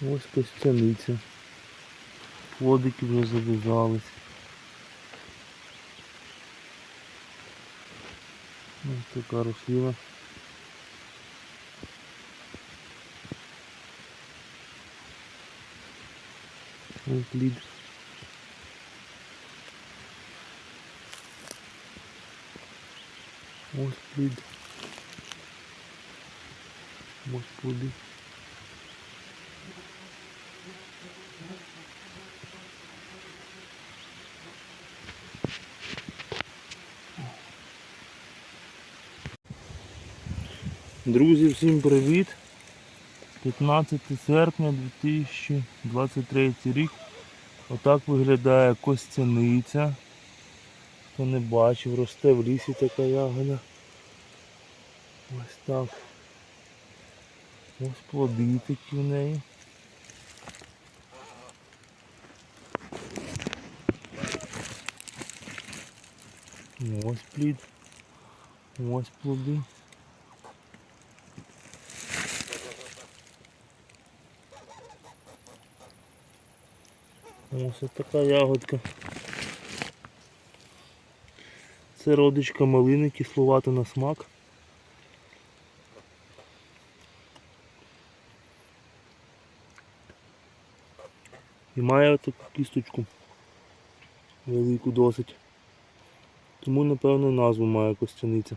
Ось костяниця. Плодики вже зав'язались. Ось така рослина. Ось плід. Ось плід. Ось плоди. Друзі, всім привіт! 15 серпня 2023 рік. Отак виглядає костяниця. Хто не бачив, росте в лісі така ягода. Ось так. Ось плоди такі в неї. Ось плід. Ось плоди. Ось така ягодка. Це родичка малини, кисловата на смак. І має таку кісточку. Велику досить. Тому напевно назву має костяниця.